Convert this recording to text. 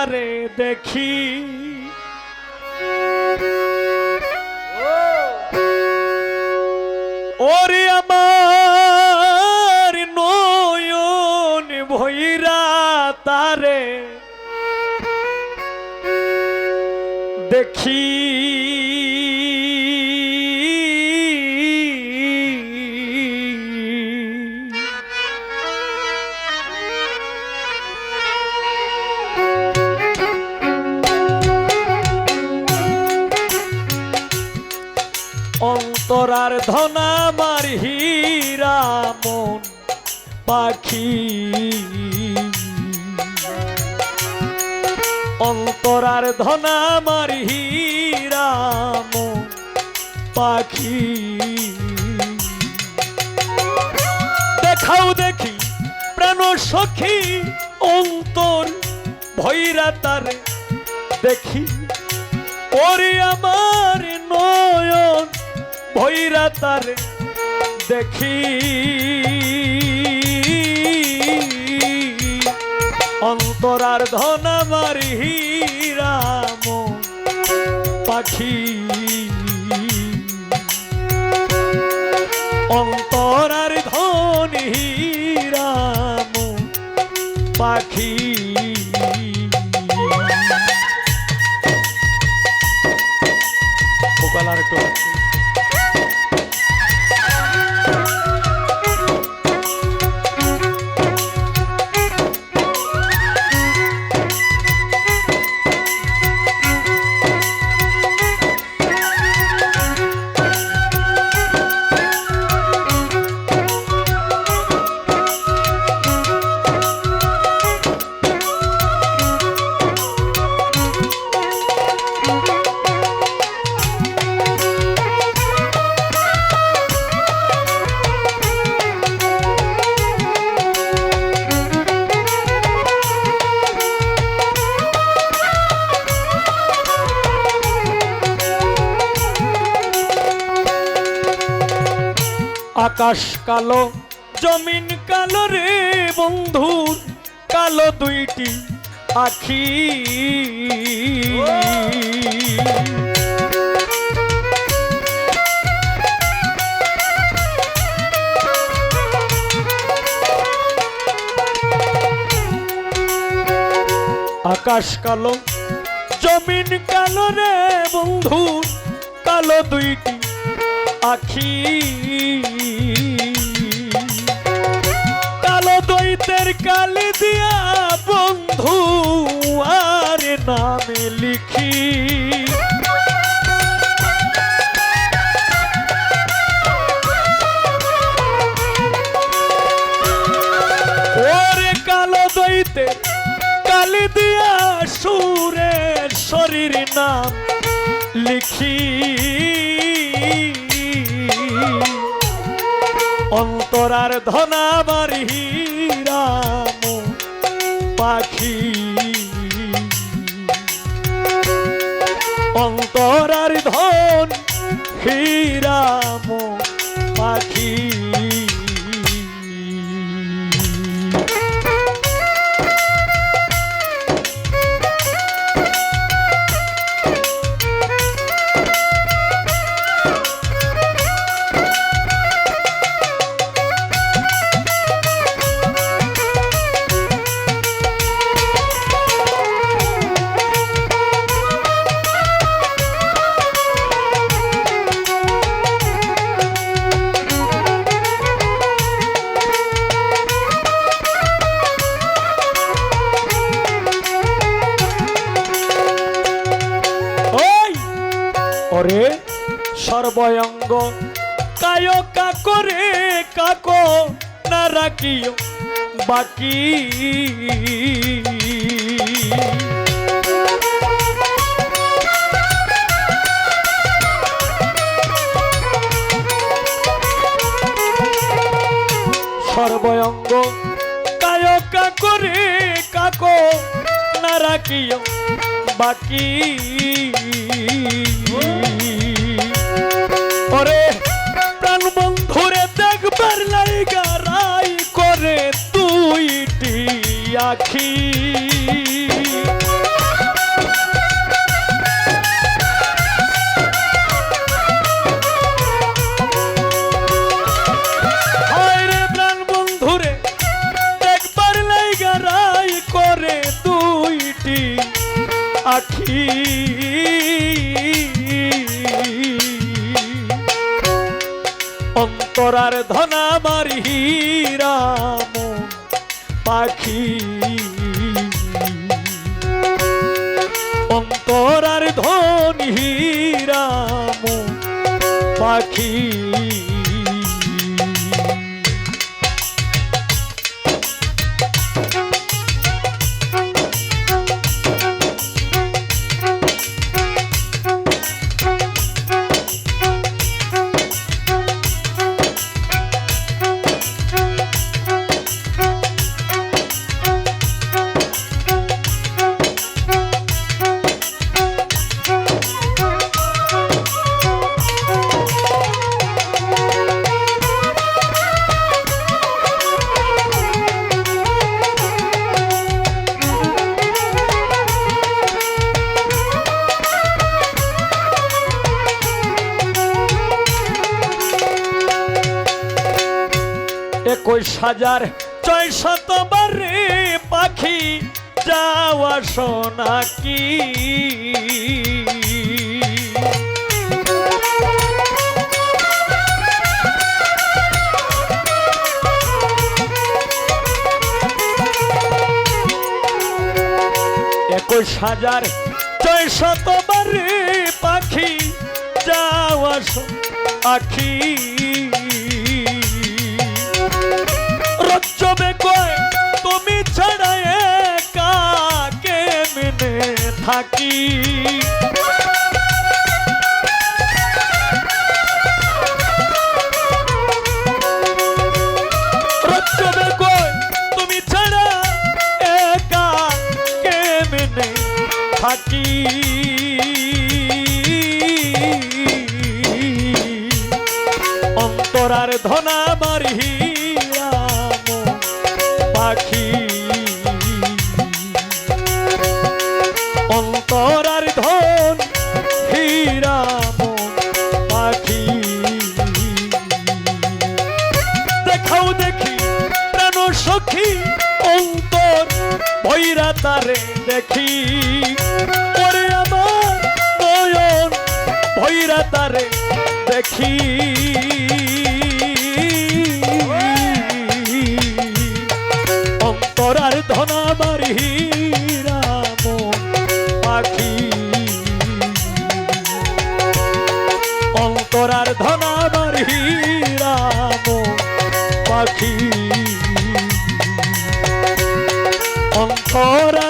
তারে দেখি। ওরে আমার নয়ন ভৈরা তারে। দেখি অন্তরার ধনামার হীরা মন পাখি। অন্তরার ধনামার হীরা মন পাখি। দেখাও দেখি প্রাণ সখী অন্তর, ভৈরা তারে দেখি। ওরে আমার নয়ন ভৈরা তারে দেখি। অন্তরার ধন মারি হীরাম পাখি। আকাশ কালো, জমিন কালো রে বন্ধুর কালো দুইটি আখি আকাশ কালো, জমিন কালো রে বন্ধু, কালো দুইটি আখি কালো দৈতের কালি দিয়া বন্ধু আর নামে লিখি। দইতে কালি দিয়া সুরের শরীর নাম লিখি। অন্তরার ধনাবার হীরাম পাখি। অন্তরার ধন হীরাম পাখি। সর্বয়ঙ্গ কায় কাকরে কাকো না রাখিও বাকি। সর্বয়ঙ্গ। কায় কাকরে কাকো না রাখিও বাকি। ওরে প্রাণ বন্ধুরে দেখবার লাইগা রাই করে তুইটি আখি। অন্তরার ধনা মারি রাম পাখি। অন্তরার ধনী রাম পাখি। হাজার ছয় শতবার পাখি যাওয়া সোনা কি একুশ হাজার ছয় শতবার পাখি যাওয়া আখি। কয় তুমি ছাড়া একা কেমনে থাকি? অন্তরার ধনা মারি তারে দেখি। পরে আমার নয়ন ভৈরা তারে দেখি। অন্তরার ধনা মারি রাম পাখি। অন্তরার ধনা পাখি। অন্তরার